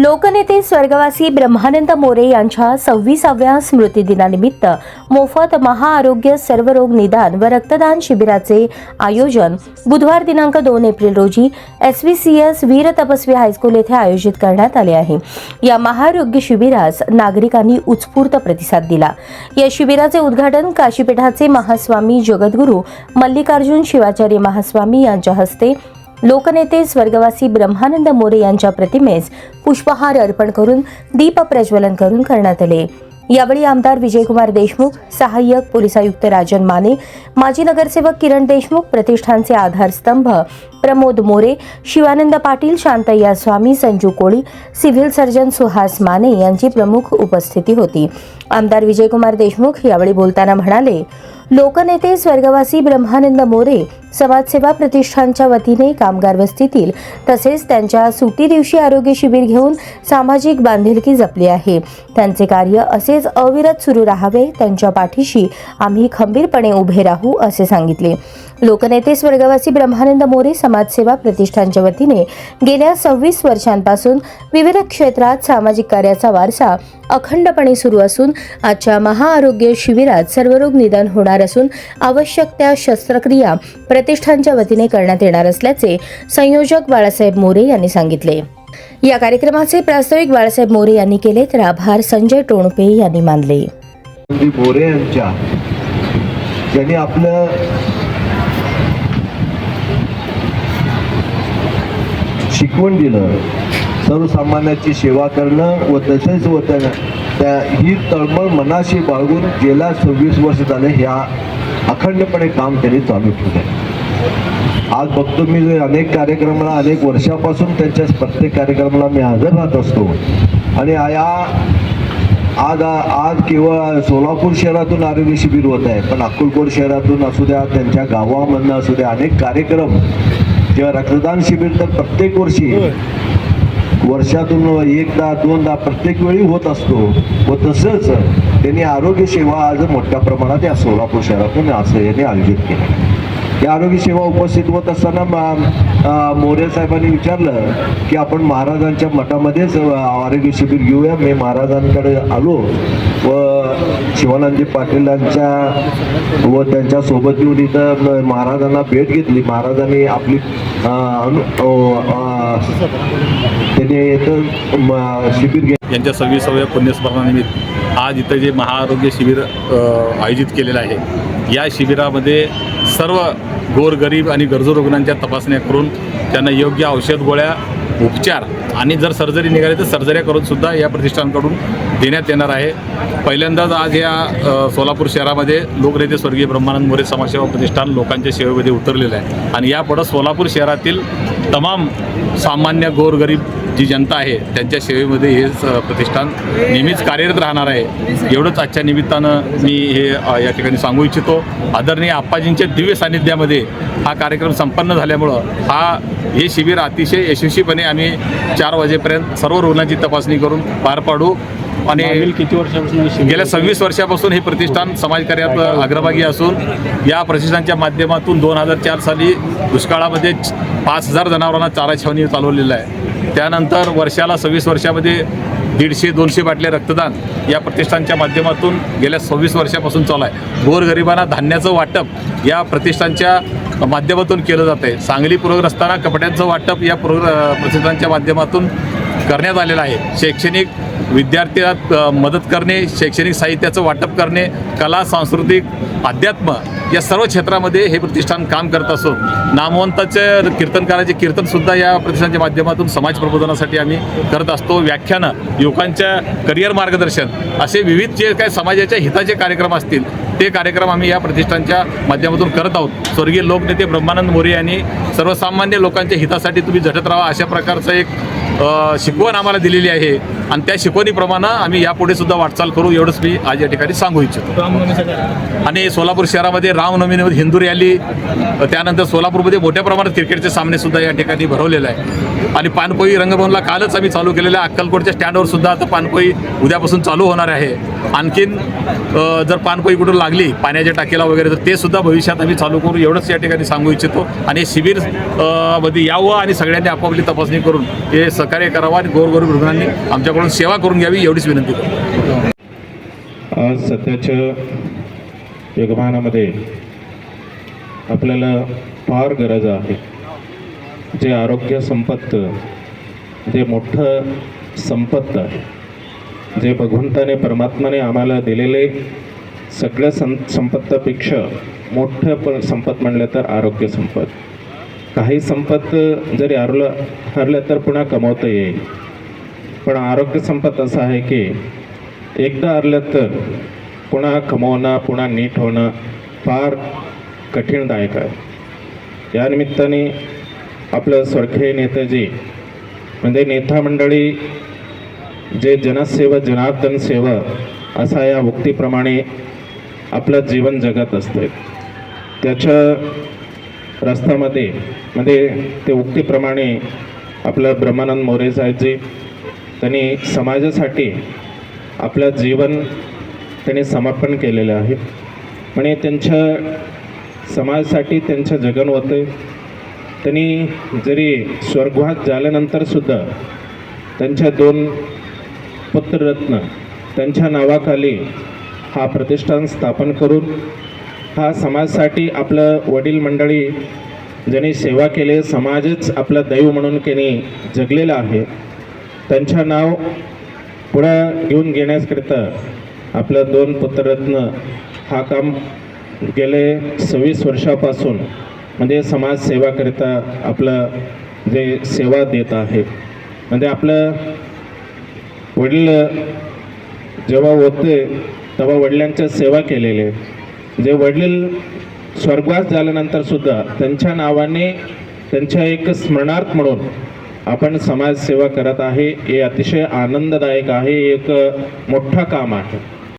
लोकनेते स्वर्गवासी ब्रह्मानंद मोरे यांच्या सव्वीसाव्या स्मृतिदिनानिमित्त मोफत महाआरोग्य सर्वरोग निदान व रक्तदान शिबिराचे आयोजन बुधवार दिनांक दोन एप्रिल रोजी S V C S Veer Tapasvi high school येथे आयोजित करण्यात आले आहे. या महाआरोग्य शिबिरास नागरिकांनी उत्स्फूर्त प्रतिसाद दिला. या शिबिराचे उद्घाटन काशीपीठाचे महास्वामी जगद्गुरू मल्लिकार्जुन शिवाचार्य महास्वामी यांच्या हस्ते लोकनेते स्वर्गवासी ब्रह्मानंद मोरे यांच्या प्रतिमेस पुष्पहार अर्पण करून दीप प्रज्वलन करून करण्यात आले. यावेळी आमदार विजयकुमार देशमुख सहाय्यक पोलीस आयुक्त राजन माने माजी नगरसेवक किरण देशमुख प्रतिष्ठानचे आधारस्तंभ प्रमोद मोरे शिवानंद पाटील शांतय्या स्वामी संजू कोळी सिव्हिल सर्जन सुहास माने यांची प्रमुख उपस्थिती होती. आमदार विजयकुमार देशमुख यावेळी बोलताना म्हणाले लोकनेते स्वर्गवासी ब्रह्मानंद मोरे समाजसेवा प्रतिष्ठानच्या वतीने कामगार वस्तीतील तसेच त्यांच्या सुटी दिवशी आरोग्य शिबिर घेऊन सामाजिक बांधिलकी जपली आहे. त्यांचे कार्य असेच अविरत सुरू राहावे त्यांच्या पाठीशी आम्ही खंबीरपणे उभे राहू असे सांगितले. लोकनेते स्वर्गवासी ब्रह्मानंद मोरे समाजसेवा प्रतिष्ठानच्या वतीने गेल्या सव्वीस वर्षांपासून विविध क्षेत्रात सामाजिक कार्याचा वारसा अखंडपणे सुरू असून आजच्या महाआरोग्य शिबिरात सर्वरोग निदान होणार असून आवश्यक त्या शस्त्रक्रिया प्रतिष्ठानच्या वतीने करण्यात येणार असल्याचे संयोजक बाळासाहेब मोरे यांनी सांगितले. या कार्यक्रमाचे प्रास्ताविक बाळासाहेब मोरे यांनी केले तर आभार संजय टोणपे यांनी मानले. मोरे यांच्या ज्यांनी आपलं शिकवण दिलं. सर्वसामान्याची सेवा करणं व तसेच व त्या ही तळमळ मनाशी बाळगून गेल्या सव्वीस वर्ष झाले ह्या अखंडपणे काम त्यांनी चालू ठेवलं आज बघतो मी जे अनेक कार्यक्रमाला अनेक वर्षापासून त्यांच्या प्रत्येक कार्यक्रमाला मी हजर राहत असतो. आणि या आज आज केवळ सोलापूर शहरातून आरोग्य शिबिर होत आहे पण अक्कलकोट शहरातून असू द्या त्यांच्या गावामधनं असू द्या अनेक कार्यक्रम किंवा रक्तदान शिबिर तर प्रत्येक वर्षी वर्षातून एकदा दोनदा प्रत्येक वेळी होत असतो. व तसंच त्यांनी आरोग्य सेवा आज मोठ्या प्रमाणात या सोलापूर शहरातून असं यांनी आयोजित केलं. या आरोग्य सेवा उपस्थित होत असताना मोरे साहेबांनी विचारलं की आपण महाराजांच्या मठामध्येच आरोग्य शिबिर घेऊया. मी महाराजांकडे आलो व शिवानंदजी पाटीलांच्या व त्यांच्यासोबत येऊन इथं महाराजांना भेट घेतली. महाराजांनी आपली म्हणजे अ, इथं म- शिबिर घे यांच्या सव्वीसाव्या पुण्यस्मरणानिमित्त आज इथं जे महाआरोग्य शिबिर आयोजित केलेलं आहे या शिबिरामध्ये सर्व गोरगरीब आणि गरजू रुग्णांच्या तपासण्या करून त्यांना योग्य औषध गोळ्या उपचार आणि जर सर्जरी निघाली तर सर्जऱ्या करून सुद्धा या प्रतिष्ठानकडून देण्यात येणार आहे. पहिल्यांदाच आज या सोलापूर शहरामध्ये लोकनेते स्वर्गीय ब्रह्मानंद मोरे समाजसेवा प्रतिष्ठान लोकांच्या सेवेमध्ये उतरलेलं आहे. आणि यापुढं सोलापूर शहरातील तमाम सामान्य गोरगरीब जी जनता आहे त्यांच्या सेवेमध्ये हे प्रतिष्ठान नेहमीच कार्यरत राहणार आहे. एवढंच आजच्या निमित्तानं मी हे या ठिकाणी सांगू इच्छितो. आदरणीय आप्पाजींच्या दिव्य सान्निध्यामध्ये हा कार्यक्रम संपन्न झाल्यामुळं हा हे शिबिर अतिशय यशस्वीपणे आम्ही चार वाजेपर्यंत सर्व रुग्णांची तपासणी करून पार पाडू. आणि किती वर्षापासून गेल्या सव्वीस वर्षापासून हे प्रतिष्ठान समाजकार्यात अग्रभागी असून या प्रतिष्ठानच्या माध्यमातून दोन हजार चार साली दुष्काळामध्ये पाच हजार जनावरांना चारा छावणी चालवलेलं आहे. त्यानंतर वर्षाला सव्वीस वर्षामध्ये दीडशे दोनशे बाटले रक्तदान या प्रतिष्ठानच्या माध्यमातून गेल्या सव्वीस वर्षापासून चालू आहे. गोरगरिबांना धान्याचं वाटप या प्रतिष्ठानच्या माध्यमातून केलं जातं आहे. सांगली पूरग्रस्तांना कपड्यांचं वाटप या पूर प्रतिष्ठानच्या माध्यमातून करण्यात आलेलं आहे. शैक्षणिक विद्यार्थ्यात मदत करणे शैक्षणिक साहित्याचं वाटप करणे कला सांस्कृतिक अध्यात्म या सर्व क्षेत्रामध्ये हे प्रतिष्ठान काम करत असून नामवंताचे कीर्तनकाराचे कीर्तनसुद्धा या प्रतिष्ठानच्या माध्यमातून समाज प्रबोधनासाठी आम्ही करत असतो. व्याख्यानं युवकांच्या करिअर मार्गदर्शन असे विविध जे काही समाजाच्या हिताचे कार्यक्रम असतील ते कार्यक्रम आम्ही या प्रतिष्ठानच्या माध्यमातून करत आहोत. स्वर्गीय लोकनेते ब्रह्मानंद मोरे यांनी सर्वसामान्य लोकांच्या हितासाठी तुम्ही झटत राहा अशा प्रकारचं एक शिकवण आम्हाला दिलेली आहे. आणि त्या शिकवणीप्रमाणे आम्ही यापुढे सुद्धा वाटचाल करू एवढंच मी आज या ठिकाणी सांगू इच्छितो. आणि सोलापूर शहरामध्ये रामनवमीमध्ये हिंदू रॅली त्यानंतर सोलापूरमध्ये मोठ्या प्रमाणात क्रिकेटचे सामने सुद्धा या ठिकाणी भरवलेले आहे आणि पानपोई रंगभवनला कालच आम्ही चालू केलेलं आहे अक्कलकोटच्या स्टँडवर सुद्धा आता पानपोई उद्यापासून चालू होणार आहे. आणखीन जर पानपोई कुठं लागली पाण्याच्या टाकीला वगैरे तर ते सुद्धा भविष्यात आम्ही चालू करू एवढंच या ठिकाणी सांगू इच्छितो. आणि शिबिरमध्ये यावं आणि सगळ्यांनी आपापली तपासणी करून हे सक्सेस सहकार्य करावं आणि गोरगरीब रुग्णांनी आमच्याकडून सेवा करून घ्यावी एवढीच विनंती करतो. आज सध्याच्या युगमानामध्ये आपल्याला फार गरज आहे. जे आरोग्य संपत्त जे मोठं संपत्त आहे जे भगवंताने परमात्माने आम्हाला दिलेले सगळ्या सं संपत्तापेक्षा मोठं प संपत म्हणलं तर आरोग्य संपत काही संपत जरी हरलं हरलं तर पुन्हा कमवता येईल. पण आरोग्य संपत असं आहे की एकदा हरलं तर पुन्हा कमवणं पुन्हा नीट होणं फार कठीणदायक आहे. या निमित्ताने आपलं स्वर्गीय नेताजी म्हणजे नेता मंडळी जे जनसेवा जनार्दन सेवा असा या उक्तीप्रमाणे आपलं जीवन जगत असते. त्याच्या रस्त्यामध्ये म्हणजे ते उक्तीप्रमाणे आपलं ब्रह्मानंद मोरे साहेबजी त्यांनी समाजासाठी आपलं जीवन त्यांनी समर्पण केलेलं आहे. म्हणजे त्यांच्या समाजासाठी त्यांचं जगन होते त्यांनी जरी स्वर्गवास झाल्यानंतरसुद्धा त्यांच्या दोन पुत्ररत्न त्यांच्या नावाखाली हा प्रतिष्ठान स्थापन करून हा समाजासाठी आपलं वडील मंडळी ज्यांनी सेवा केली समाजच आपलं दैव म्हणून त्यांनी जगलेला आहे. त्यांच्या नाव पुढं घेऊन घेण्याकरिता आपलं दोन पुत्ररत्न हा काम गेले सव्वीस वर्षापासून म्हणजे समाजसेवाकरिता आपलं जे सेवा देत आहे. म्हणजे आपलं वडील जेव्हा होते तेव्हा वडिलांच्या सेवा केलेले. जे वडील स्वर्गवास झाल्यानंतर सुद्धा त्यांच्या नावाने त्यांच्या एक स्मरणार्थ म्हणून आपण समाजसेवा करत आहे. हे अतिशय आनंददायक आहे. एक मोठं काम आहे.